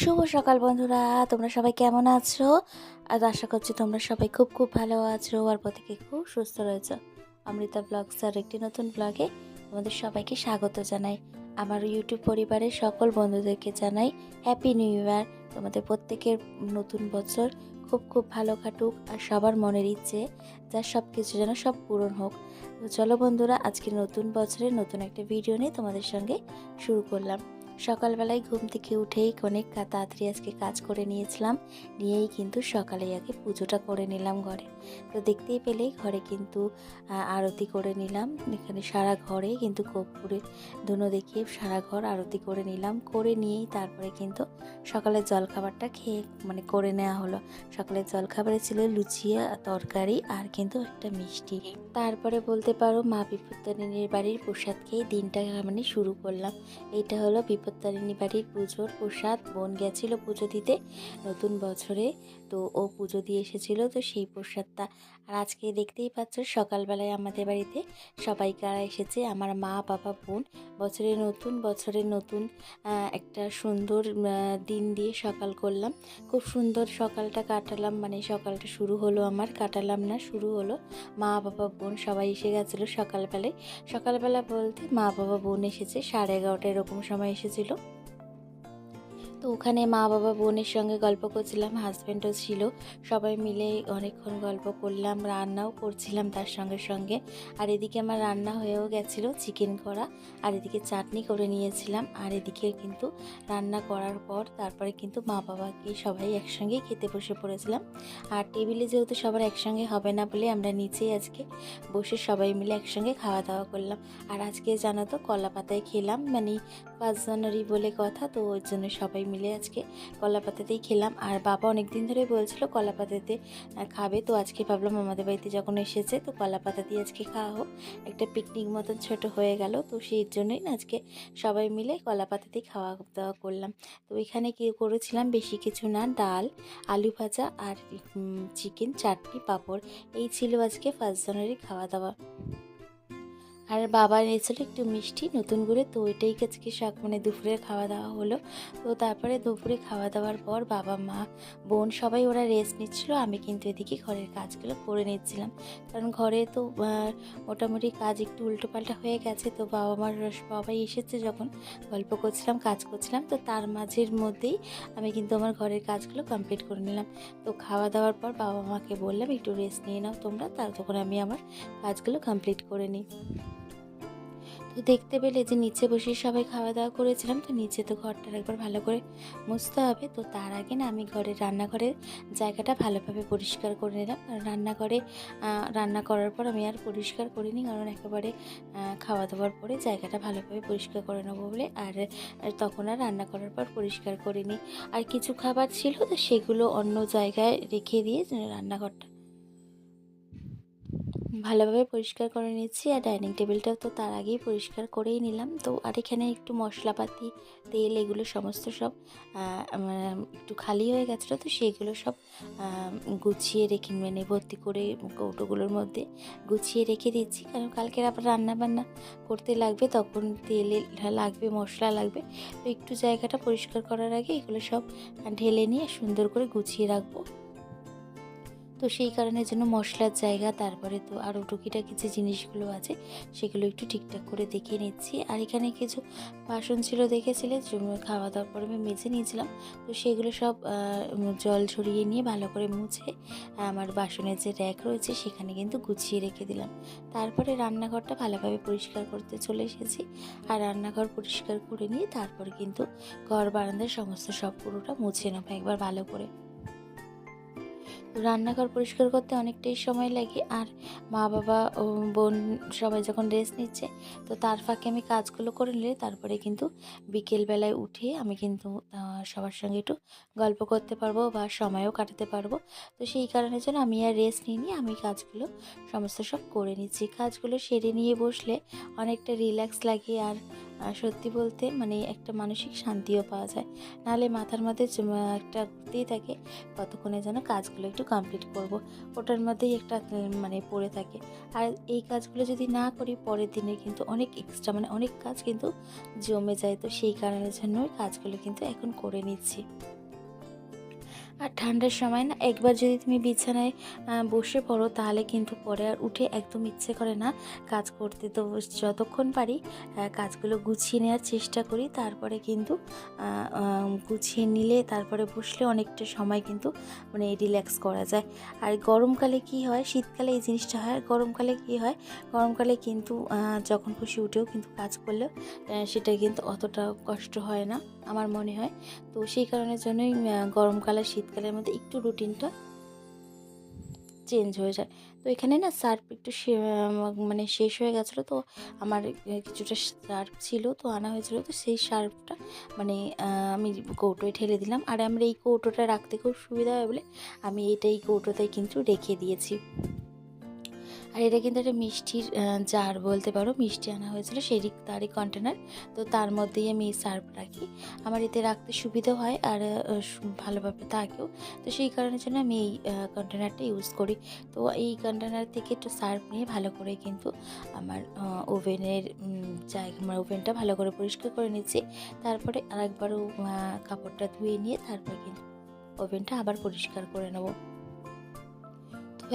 শুভ সকাল বন্ধুরা, তোমরা সবাই কেমন আছো? আর আশা করছি তোমরা সবাই খুব খুব ভালো আছো আর প্রত্যেকে খুব সুস্থ রয়েছো। অমৃতা ব্লগস আর একটি নতুন ব্লগে তোমাদের সবাইকে স্বাগত জানাই। আমার ইউটিউব পরিবারের সকল বন্ধুদেরকে জানাই হ্যাপি নিউ ইয়ার তোমাদের প্রত্যেকের নতুন বছর খুব খুব ভালো কাটুক আর সবার মনের ইচ্ছে যার সব কিছু যেন সব পূরণ হোক। তো চলো বন্ধুরা, আজকে নতুন বছরের নতুন একটা ভিডিও নিয়ে তোমাদের সঙ্গে শুরু করলাম। সকালবেলায় ঘুম থেকে উঠেই অনেক তাড়াতাড়ি আজকে কাজ করে নিয়েছিলাম, নিয়েই কিন্তু সকালে আগে পুজোটা করে নিলাম ঘরে। তো দেখতেই পেলেই ঘরে কিন্তু আরতি করে নিলাম। এখানে সারা ঘরে কিন্তু কর্পূরে ধুনো দেখিয়ে সারা ঘর আরতি করে নিলাম। করে নিয়েই তারপরে কিন্তু সকালের জলখাবারটা খেয়ে মানে করে নেওয়া হলো। সকালের জলখাবারে ছিল লুচি আর তরকারি আর কিন্তু একটা মিষ্টি। তারপরে বলতে পারো মা বিপত্তারিণীর বাড়ির প্রসাদ খেয়ে দিনটা মানে শুরু করলাম। এইটা হলো বিপত্তারিণী বাড়ির পুজোর প্রসাদ। বোন গেছিল পুজো দিতে নতুন বছরে। তো ও পুজো দিয়ে এসেছিল, তো সেই প্রসাদটা আর আজকে দেখতেই পাচ্ছ সকালবেলায় আমাদের বাড়িতে সবাই কারা এসেছে আমার মা, বাবা, বোন। বছরে নতুন বছরে নতুন একটা সুন্দর দিন দিয়ে সকাল করলাম। খুব সুন্দর সকালটা কাটালাম মানে সকালটা শুরু হলো আমার, কাটালাম না, শুরু হলো। মা, বাবা, বোন সবাই এসে গেছিল সকালবেলায়। সকালবেলা বলতে মা, বাবা, বোন এসেছে, সাড়ে এগারোটা এরকম সময় এসেছিল। তো ওখানে মা, বাবা, বোনের সঙ্গে গল্প করছিলাম হাজব্যান্ডও ছিল। সবাই মিলে অনেকক্ষণ গল্প করলাম, রান্নাও করছিলাম তার সঙ্গে সঙ্গে। আর এদিকে আমার রান্না হয়েও গেছিল চিকেন করা। আর এদিকে চাটনি করে নিয়েছিলাম। আর এদিকে কিন্তু রান্না করার পর তারপরে কিন্তু মা, বাবাকে সবাই একসঙ্গেই খেতে বসে পড়েছিলাম। আর টেবিলে যেহেতু সবার একসঙ্গে হবে না বলে আমরা নিচেই আজকে বসে সবাই মিলে একসঙ্গে খাওয়া দাওয়া করলাম। আর আজকে জানো তো কলা পাতায় খেলাম মানে পাঁচ জানুয়ারি বলে কথা, তো ওই জন্য সবাই মিলে আজকে কলা পাতাতেই খেলাম। আর বাবা অনেক দিন ধরে বলছিল কলা পাতাতে খাবে। তো আজকে ভাবলাম আমাদের বাড়িতে যখন এসেছে, তো কলা দিয়ে আজকে খাওয়া হোক। একটা পিকনিক মতন ছোট হয়ে গেল, তো সেই জন্যই আজকে সবাই মিলে কলা পাতাতেই খাওয়া দাওয়া করলাম। তো এখানে কি করেছিলাম, বেশি কিছু না, ডাল, আলু ভাজা আর চিকেন চাটনি, পাঁপড়, এই ছিল আজকে ফার্স্ট জানুয়ারি খাওয়া দাওয়া। আর বাবা এনেছিল একটু মিষ্টি, নতুন করে তো ওইটাই আজকে শাক মানে দুপুরে খাওয়া দাওয়া হলো। তো তারপরে দুপুরে খাওয়া দাওয়ার পর বাবা, মা, বোন সবাই ওরা রেস্ট নিচ্ছিল, আমি কিন্তু এদিকে ঘরের কাজগুলো করে নিচ্ছিলাম। কারণ ঘরে তো মোটামুটি কাজ একটু উল্টোপাল্টা হয়ে গেছে, তো বাবা, মার বাবাই এসেছে যখন গল্প করছিলাম, কাজ করছিলাম, তো তার মাঝের মধ্যেই আমি কিন্তু আমার ঘরের কাজগুলো কমপ্লিট করে নিলাম। তো খাওয়া দাওয়ার পর বাবা, মাকে বললাম, একটু রেস্ট নিয়ে নাও তোমরা, তার তখন আমি আমার কাজগুলো কমপ্লিট করে নিই। তো দেখতে পেলে যে নিচে বসে সবাই খাওয়া দাওয়া করেছিলাম, তো নিচে তো ঘরটা একবার ভালো করে মুছতে হবে। তো তার আগে না আমি ঘরের রান্নাঘরের জায়গাটা ভালোভাবে পরিষ্কার করে নিলাম। আর রান্নাঘরে রান্না করার পর আমি আর পরিষ্কার করিনি, কারণ একেবারে খাওয়া দাওয়ার পরে জায়গাটা ভালোভাবে পরিষ্কার করে নেব বলে আর তখন আর রান্না করার পর পরিষ্কার করিনি। আর কিছু খাবার ছিল, তো সেগুলো অন্য জায়গায় রেখে দিয়ে রান্নাঘরটা ভালোভাবে পরিষ্কার করে নিচ্ছি আর ডাইনিং টেবিলটাও তো তার আগেই পরিষ্কার করেই নিলাম। তো আর এখানে একটু মশলাপাতি, তেল এগুলো সমস্ত সব একটু খালি হয়ে গেছিল তো সেগুলো সব গুছিয়ে রেখে মানে ভর্তি করে কৌটোগুলোর মধ্যে গুছিয়ে রেখে দিচ্ছি কারণ কালকের আবার রান্না বান্না করতে লাগবে, তখন তেল লাগবে, মশলা লাগবে। তো একটু জায়গাটা পরিষ্কার করার আগে এগুলো সব ঢেলে নিয়ে সুন্দর করে গুছিয়ে রাখব। তো সেই কারণের জন্য মশলার জায়গা, তারপরে তো আরও টুকিটাকি যে জিনিসগুলো আছে, সেগুলো একটু ঠিকঠাক করে দেখে নিচ্ছি। আর এখানে কিছু বাসন ছিল দেখেছিলে খাওয়া দাওয়ার পরে আমি মেজে নিয়েছিলাম। তো সেগুলো সব জল ঝরিয়ে নিয়ে ভালো করে মুছে, আমার বাসনের যে র্যাক রয়েছে, সেখানে কিন্তু গুছিয়ে রেখে দিলাম। তারপরে রান্নাঘরটা ভালোভাবে পরিষ্কার করতে চলে এসেছি। আর রান্নাঘর পরিষ্কার করে নিয়ে তারপরে কিন্তু ঘর বারান্দার সমস্ত সব পুরোটা মুছে নেব একবার ভালো করে। রান্নাঘর পরিষ্কার করতে অনেকটাই সময় লাগে। আর মা, বাবা ও বোন সবাই যখন রেস্ট নিচ্ছে, তো তার ফাঁকে আমি কাজগুলো করে নিলে তারপরে কিন্তু বিকেলবেলায় উঠে আমি কিন্তু সবার সঙ্গে একটু গল্প করতে পারব বা সময়ও কাটাতে পারব। তো সেই কারণের জন্য আমি আর রেস্ট নিইনি, আমি কাজগুলো সমস্ত সব করে নিচ্ছি। কাজগুলো সেরে নিয়ে বসলে অনেকটা রিল্যাক্স লাগে আর সত্যি বলতে মানে একটা মানসিক শান্তিও পাওয়া যায়। নাহলে মাথার মধ্যে একটা ঘুরতেই থাকে, কতক্ষণে যেন কাজগুলো একটু কমপ্লিট করব। ওটার মধ্যেই একটা মানে পড়ে থাকে। আর এই কাজগুলো যদি না করি, পরের দিনে কিন্তু অনেক এক্সট্রা মানে অনেক কাজ কিন্তু জমে যায়। তো সেই কারণের জন্যই কাজগুলো কিন্তু এখন করে নিচ্ছি। আর ঠান্ডার সময় না, একবার যদি তুমি বিছানায় বসে পড়ো, তাহলে কিন্তু পরে আর উঠে একদম ইচ্ছে করে না কাজ করতে। তো যতক্ষণ পারি কাজগুলো গুছিয়ে নেওয়ার চেষ্টা করি। তারপরে কিন্তু গুছিয়ে নিলে, তারপরে বসলে অনেকটা সময় কিন্তু মানে রিল্যাক্স করা যায়। আর গরমকালে কি হয়, শীতকালে এই জিনিসটা হয়। গরমকালে কি হয়, গরমকালে কিন্তু যখন খুশি উঠেও কিন্তু কাজ করলেও সেটা কিন্তু অতটা কষ্ট হয় না। আমার মনে হয়। তো সেই কারণের জন্যই গরমকাল আর শীতকালের মধ্যে একটু রুটিনটা চেঞ্জ হয়ে যায়। তো এখানে না সার্ফ একটু মানে শেষ হয়ে গেছিল তো আমার কিছুটা সার্ফ ছিল তো আনা হয়েছিল। তো সেই সার্ফটা মানে আমি কৌটোয় ঢেলে দিলাম। আর আমরা এই কৌটোটা রাখতে খুব সুবিধা হয় বলে আমি এটা এই কৌটোতেই কিন্তু রেখে দিয়েছি। আর এটা কিন্তু একটা মিষ্টির জার বলতে পারো, মিষ্টি আনা হয়েছিল সেই তারই কন্টেনার তো তার মধ্যেই আমি সার্ভ রাখি। আমার এতে রাখতে সুবিধা হয় আর ভালোভাবে থাকেও। তো সেই কারণের জন্য আমি এই কন্টেনারটা ইউজ করি। তো এই কন্টেনার থেকে একটু সার্ভ নিয়ে ভালো করে কিন্তু আমার ওভেনের জায়গা, আমার ওভেনটা ভালো করে পরিষ্কার করে নিচ্ছি। তারপরে আরেকবারও কাপড়টা ধুয়ে নিয়ে তারপরে কিন্তু ওভেনটা আবার পরিষ্কার করে নেব।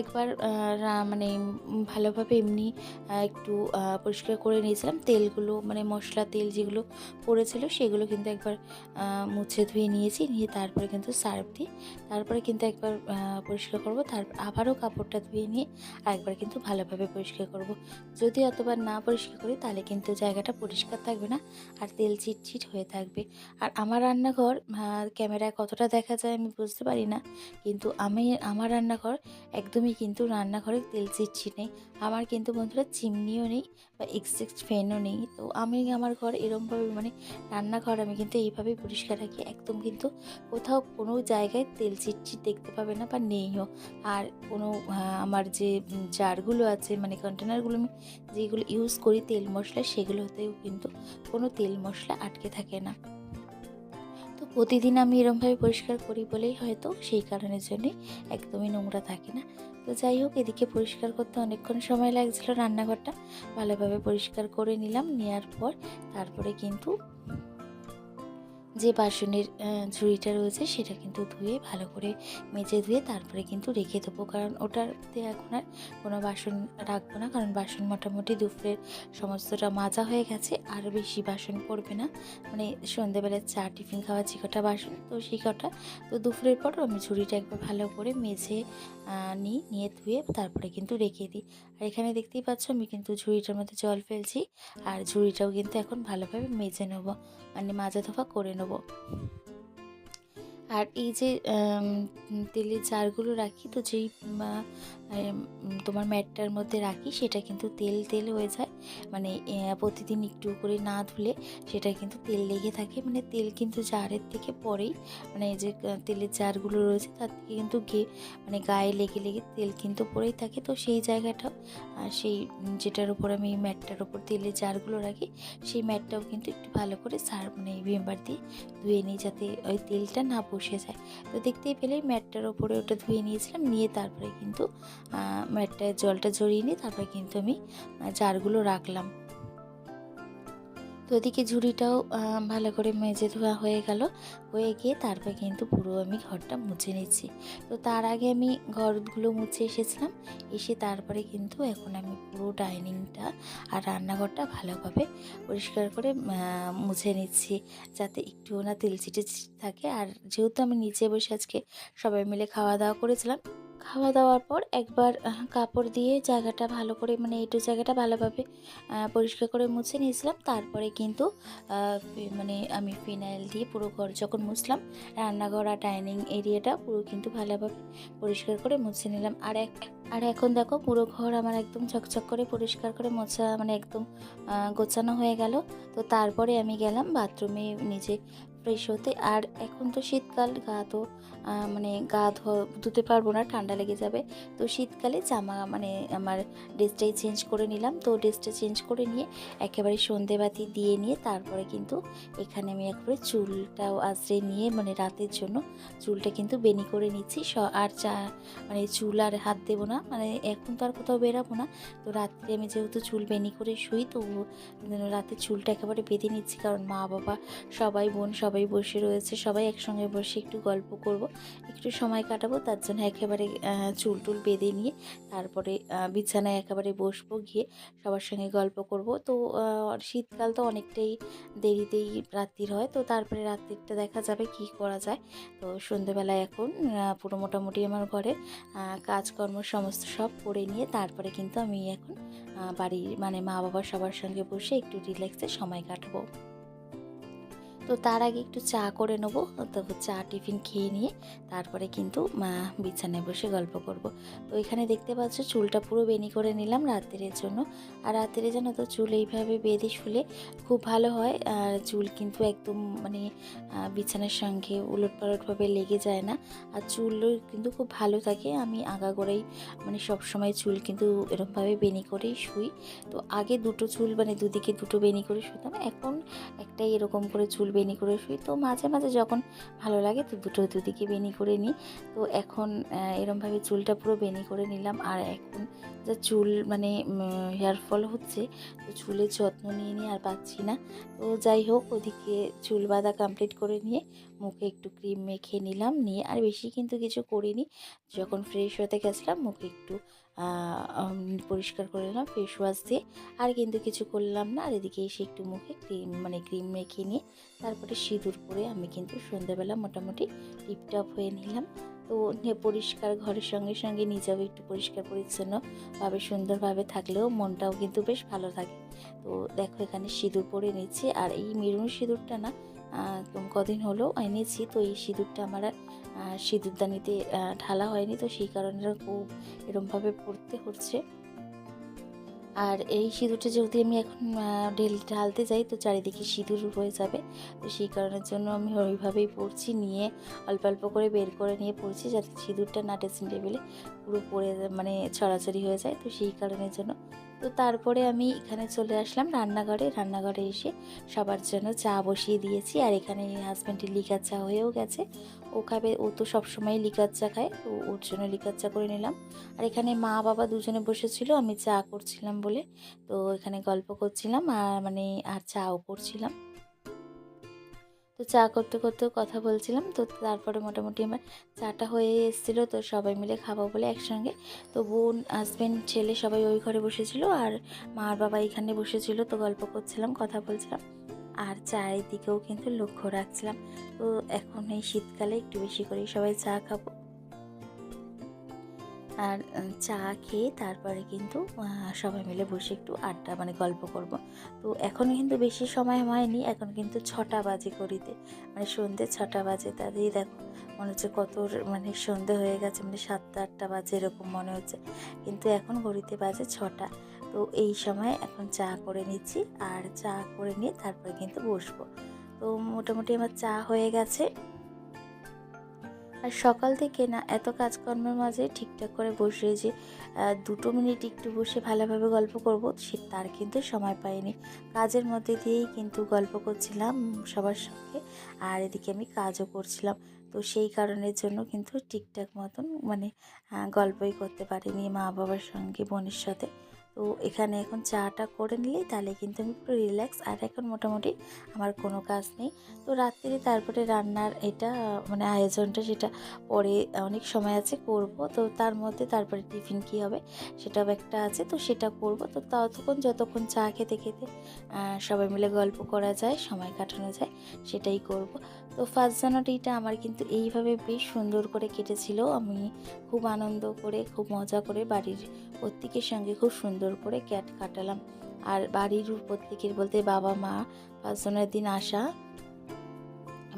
একবার মানে ভালোভাবে এমনি একটু পরিষ্কার করে নিয়েছিলাম। তেলগুলো মানে মশলা তেল যেগুলো পড়েছিল সেগুলো কিন্তু একবার মুছে ধুয়ে নিয়েছি। নিয়ে তারপরে কিন্তু সার্ফ দিয়ে তারপরে কিন্তু একবার পরিষ্কার করব। তারপর আবারও কাপড়টা ধুয়ে নিয়ে আরেকবার কিন্তু ভালোভাবে পরিষ্কার করব। যদি অতবার না পরিষ্কার করি, তাহলে কিন্তু জায়গাটা পরিষ্কার থাকবে না আর তেল চিটচিট হয়ে থাকবে। আর আমার রান্নাঘর ক্যামেরায় কতটা দেখা যায় আমি বুঝতে পারি না। কিন্তু আমি, আমার রান্নাঘর একদমই কিন্তু রান্নাঘরে তেল চিটচিট নেই। আমার কিন্তু বন্ধুরা চিমনিও নেই বা এক্সেক্ট ফ্যানও নেই। তো আমি আমার ঘর এরমভাবে মানে রান্নাঘর আমি কিন্তু এইভাবেই পরিষ্কার রাখি। একদম কিন্তু কোথাও কোনো জায়গায় তেল চিটচিট দেখতে পাবে না বা নেইও। আর কোনো আমার যে জারগুলো আছে মানে কন্টেনারগুলো আমি যেগুলো ইউজ করি তেল মশলা সেগুলোতেও কিন্তু কোনো তেল মশলা আটকে থাকে না। প্রতিদিন আমি এরমভাবে পরিষ্কার করি বলেই হয়তো সেই কারণের জন্যে একদমই নোংরা থাকে না। তো যাই হোক, এদিকে পরিষ্কার করতে অনেকক্ষণ সময় লাগছিল রান্নাঘরটা। ভালোভাবে পরিষ্কার করে নিলাম নেওয়ার পর তারপরে কিন্তু যে বাসনের ঝুড়িটা রয়েছে সেটা কিন্তু ধুয়ে ভালো করে মেজে ধুয়ে তারপরে কিন্তু রেখে দেবো। কারণ ওটাতে এখন আর কোনো বাসন রাখব না। কারণ বাসন মোটামুটি দুপুরের সমস্তটা মাজা হয়ে গেছে। আর বেশি বাসন পড়বে না। মানে সন্ধেবেলায় চা, টিফিন খাওয়া যে কটা বাসন, তো সেই কটা। তো দুপুরের পর আমি ঝুড়িটা একবার ভালো করে মেজে নিই, নিয়ে ধুয়ে তারপরে কিন্তু রেখে দিই। আর এখানে দেখতেই পাচ্ছ আমি কিন্তু ঝুড়িটার মধ্যে জল ফেলছি। আর ঝুড়িটাও কিন্তু এখন ভালোভাবে মেজে নেব। মানে মাজা ধোয়া করে নেব। নেব। আর এই যে তেলের জারগুলো রাখি, তো যেই তোমার ম্যাটটার মধ্যে রাখি, সেটা কিন্তু তেল তেল হয়ে যায়। মানে প্রতিদিন একটু করে না ধুলে সেটা কিন্তু তেল লেগে থাকে। মানে তেল কিন্তু জারের থেকে পরেই মানে এই যে তেলের জারগুলো রয়েছে, তার থেকে কিন্তু গে মানে গায়ে লেগে লেগে তেল কিন্তু পড়েই থাকে। তো সেই জায়গাটাও সেই, যেটার উপর আমি ম্যাটটার উপর তেলের জারগুলো রাখি, সেই ম্যাটটাও কিন্তু একটু ভালো করে সার মানে ভিমবার দিয়ে ধুয়ে নিই, যাতে ওই তেলটা না বসে যায়। তো দেখতেই পেলে ম্যাটটার ওপরে ওটা ধুয়ে নিয়েছিলাম, নিয়ে তারপরে কিন্তু ম্যাটটায় জলটা ঝরিয়ে নিয়ে তারপরে কিন্তু আমি জারগুলো রাখলাম। তো ঝুড়িটাও ভালো করে মেজে ধোয়া হয়ে গেল। হয়ে গিয়ে তারপরে কিন্তু পুরো আমি ঘরটা মুছে নিচ্ছি। তো তার আগে আমি ঘরগুলো মুছে এসেছিলাম। এসে তারপরে কিন্তু এখন আমি পুরো ডাইনিংটা আর রান্নাঘরটা ভালোভাবে পরিষ্কার করে মুছে নিচ্ছি। যাতে একটুও না তেল চিটে থাকে। আর যেহেতু আমি নিচে বসে আজকে সবাই মিলে খাওয়া দাওয়া করেছিলাম খাওয়া দাওয়ার পর একবার কাপড় দিয়ে জায়গাটা ভালো করে মানে এইটু জায়গাটা ভালোভাবে পরিষ্কার করে মুছে নিয়েছিলাম। তারপরে কিন্তু মানে আমি ফিনাইল দিয়ে পুরো ঘর যখন মুছলাম, রান্নাঘর আর ডাইনিং এরিয়াটা পুরো কিন্তু ভালোভাবে পরিষ্কার করে মুছে নিলাম। আর এক, আর এখন দেখো পুরো ঘর আমার একদম ঝকঝক করে পরিষ্কার করে মোছা মানে একদম গোছানো হয়ে গেল। তো তারপরে আমি গেলাম বাথরুমে নিজে ফ্রেশ হতে। আর এখন তো শীতকাল, গা তো মানে গা ধুতে পারব না, ঠান্ডা লেগে যাবে। তো শীতকালে জামা মানে আমার ড্রেসটাই চেঞ্জ করে নিলাম। তো ড্রেসটা চেঞ্জ করে নিয়ে একেবারে সন্ধেবাতি দিয়ে নিয়ে তারপরে কিন্তু এখানে আমি একবারে চুলটাও আজরে নিয়ে মানে রাতের জন্য চুলটা কিন্তু বেনি করে নিচ্ছি। আর চা মানে চুল আর হাত দেবো না মানে এখন তো আর কোথাও বেরাবো না। তো রাত্রে আমি যেহেতু চুল বেনি করে শুই তো রাতে চুলটা একেবারে বেঁধে নিচ্ছি। কারণ মা বাবা সবাই, বোন সবাই বসে রয়েছে, সবাই একসঙ্গে বসে একটু গল্প করব, একটু সময় কাটাবো, তার জন্য একেবারে চুল টুল বেঁধে নিয়ে তারপরে বিছানায় একেবারে বসবো, গিয়ে সবার সঙ্গে গল্প করব। তো শীতকাল তো অনেকটাই দেরিতেই রাত্রির হয়, তো তারপরে রাত্রিটা দেখা যাবে কি করা যায়। তো সন্ধেবেলায় এখন পুরো মোটামুটি আমার ঘরে কাজকর্ম সমস্ত সব করে নিয়ে তারপরে কিন্তু আমি এখন বাড়ির মানে মা বাবা সবার সঙ্গে বসে একটু রিল্যাক্সে সময় কাটাবো। তো তার আগে একটু চা করে নেব। তো চা টিফিন খেয়ে নিয়ে তারপরে কিন্তু বিছানায় বসে গল্প করব। তো এখানে দেখতে পাচ্ছ চুলটা পুরো বেনি করে নিলাম রাত্রের জন্য। আর রাত্রে জানো তো চুল এইভাবে বেঁধে শুলে খুব ভালো হয়। আর চুল কিন্তু একদম মানে বিছানার সঙ্গে উলট পালটভাবে লেগে যায় না। আর চুলও কিন্তু খুব ভালো থাকে। আমি আগাগোড়াই মানে সবসময় চুল কিন্তু এরকমভাবে বেনি করেই শুই। তো আগে দুটো চুল মানে দুদিকে দুটো বেনি করে শুতাম। এখন একটাই এরকম করে চুল বেনি করে শুই। তো মাঝে মাঝে যখন ভালো লাগে তো দুটো দুদিকে বেনি করে নিই। তো এখন এরমভাবে চুলটা পুরো বেনি করে নিলাম। আর এখন যা চুল মানে হেয়ার ফল হচ্ছে, তো চুলের যত্ন নিয়ে নিয়ে আর পাচ্ছি না। তো যাই হোক, ওদিকে চুল বাঁধা কমপ্লিট করে নিয়ে মুখে একটু ক্রিম মেখে নিলাম। নিয়ে আর বেশি কিন্তু কিছু করিনি। যখন ফ্রেশ হতে গেছিলাম, মুখে একটু পরিষ্কার করে নিলাম ফেস ওয়াশ দিয়ে। আর কিন্তু কিছু করলাম না, আর এদিকে এসে একটু মুখে ক্রিম মানে ক্রিম মেখে নিয়ে তারপরে সিঁদুর পরে আমি কিন্তু সন্ধ্যাবেলা মোটামুটি টিপটপ হয়ে নিলাম। তো পরিষ্কার ঘরের সঙ্গে সঙ্গে নিজেও একটু পরিষ্কার পরিচ্ছন্নভাবে সুন্দরভাবে থাকলেও মনটাও কিন্তু বেশ ভালো থাকে। তো দেখো এখানে সিঁদুর পরে নিচ্ছি, আর এই মেরুন সিঁদুরটা না কদিন হলো এনেছি। তো এই সিঁদুরটা আমার আর সিঁদুরদানিতে ঢালা হয়নি। তো সেই কারণে খুব এরমভাবে পড়তে হচ্ছে। আর এই সিঁদুরটা যেহেতু আমি এখন ঢেল, ঢালতে যাই, তো চারিদিকে সিঁদুর হয়ে যাবে। তো সেই কারণের জন্য আমি ওইভাবেই পড়ছি। নিয়ে অল্প অল্প করে বের করে নিয়ে পড়ছি যাতে সিঁদুরটা না ড্রেসিং টেবিলে পুরো পড়ে মানে ছড়াছড়ি হয়ে যায়। তো সেই কারণের জন্য তো তারপরে আমি এখানে চলে আসলাম রান্নাঘরে। রান্নাঘরে এসে সবার জন্য চা বসিয়ে দিয়েছি। আর এখানে হাজব্যান্ডের লিকার চা হয়েও গেছে। ও খাবে, ও তো সবসময় লিকার চা খায়। তো ওর জন্য লিকার চা করে নিলাম। আর এখানে মা বাবা দুজনে বসেছিল, আমি চা করছিলাম বলে। তো এখানে গল্প করছিলাম আর মানে আর চাও করছিলাম। তো চা করতে করতেও কথা বলছিলাম। তো তারপরে মোটামুটি আমার চাটা হয়ে এসেছিল। তো সবাই মিলে খাব বলে একসঙ্গে। তো বোন হাজব্যান্ড ছেলে সবাই ওই ঘরে বসেছিল আর মার বাবা এখানে বসেছিল। তো গল্প করছিলাম, কথা বলছিলাম। আর চায়ের দিকেও কিন্তু লক্ষ্য রাখছিলাম। তো এখন এই শীতকালে একটু বেশি করে সবাই চা খাব। আর চা খেয়ে তারপরে কিন্তু সবাই মিলে বসে একটু আড্ডা মানে গল্প করব। তো এখন কিন্তু বেশি সময় হয়নি, এখন কিন্তু ছটা বাজে করিতে মানে সন্ধ্যে ছটা বাজে, তাতেই দেখো, মনে হচ্ছে কত মানে সন্ধে হয়ে গেছে মানে সাতটা, আটটা বাজে এরকম মনে হচ্ছে। কিন্তু এখন ঘড়িতে বাজে ছটা। তো এই সময় এখন চা করে নিচ্ছি, আর চা করে নিয়ে তারপরে কিন্তু বসবো। তো মোটামুটি আমার চা হয়ে গেছে। আর সকাল থেকে না এত কাজকর্মের মাঝে ঠিকঠাক করে বসে যে দুটো মিনিট একটু বসে ভালোভাবে গল্প করব, সে তার কিন্তু সময় পাইনি। কাজের মধ্যে দিয়েই কিন্তু গল্প করছিলাম সবার সঙ্গে আর এদিকে আমি কাজও করছিলাম। তো সেই কারণের জন্য কিন্তু ঠিকঠাক মতন মানে গল্পই করতে পারিনি মা বাবার সঙ্গে, বোনের সাথে। তো এখানে এখন চাটা করে নিলেই তাহলে কিন্তু আমি পুরো রিল্যাক্স আর এখন মোটামুটি আমার কোনো কাজ নেই। তো রাত্রে তারপরে রান্নার এটা মানে আয়োজনটা সেটা পরে অনেক সময় আছে করব। তো তার মধ্যে তারপরে টিফিন কী হবে সেটাও একটা আছে, তো সেটা করব। তো ততক্ষণ যতক্ষণ চা খেতে খেতে সবাই মিলে গল্প করা যায়, সময় কাটানো যায়, সেটাই করব। তো ফার্স্ট জানুয়ারিটা আমার কিন্তু এইভাবে বেশ সুন্দর করে কেটেছিল। আমি খুব আনন্দ করে, খুব মজা করে বাড়ির প্রত্যেকের সঙ্গে খুব সুন্দর করে ক্যাট কাটালাম। আর বাড়ির প্রত্যেকের বলতে বাবা মা ফার্স্ট জানুয়ারির দিন আসা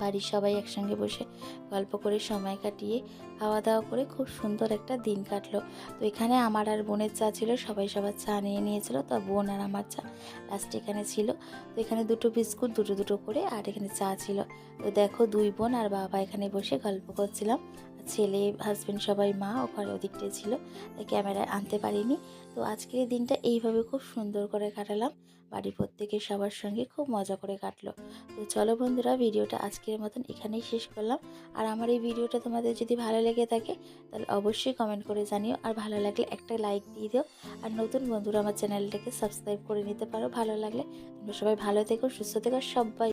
বাড়ির সবাই একসঙ্গে বসে গল্প করে সময় কাটিয়ে খাওয়া দাওয়া করে খুব সুন্দর একটা দিন কাটলো। তো এখানে আমার আর বোনের চা ছিল, সবাই সবার চা নিয়ে নিয়েছিল, তো বোন আর আমার চা লাস্ট এখানে ছিল। তো এখানে দুটো বিস্কুট, দুটো দুটো করে, আর এখানে চা ছিল। তো দেখো দুই বোন আর বাবা এখানে বসে গল্প করছিলাম। ছেলে হাজব্যান্ড সবাই মা, ও ওখানে ওদিকটায় ছিল, তাই ক্যামেরায় আনতে পারিনি। তো আজকের দিনটা এইভাবে খুব সুন্দর করে কাটালাম। বাড়ির প্রত্যেকের সবার সঙ্গে খুব মজা করে কাটলো। তো চলো বন্ধুরা, ভিডিওটা আজকের মতন এখানেই শেষ করলাম। আর আমার এই ভিডিওটা তোমাদের যদি ভালো লেগে থাকে, তাহলে অবশ্যই কমেন্ট করে জানিও। আর ভালো লাগলে একটা লাইক দিয়ে দিও। আর নতুন বন্ধুরা আমার চ্যানেলটাকে সাবস্ক্রাইব করে নিতে পারো ভালো লাগলে। তোমরা সবাই ভালো থেকো, সুস্থ থেকো সবাই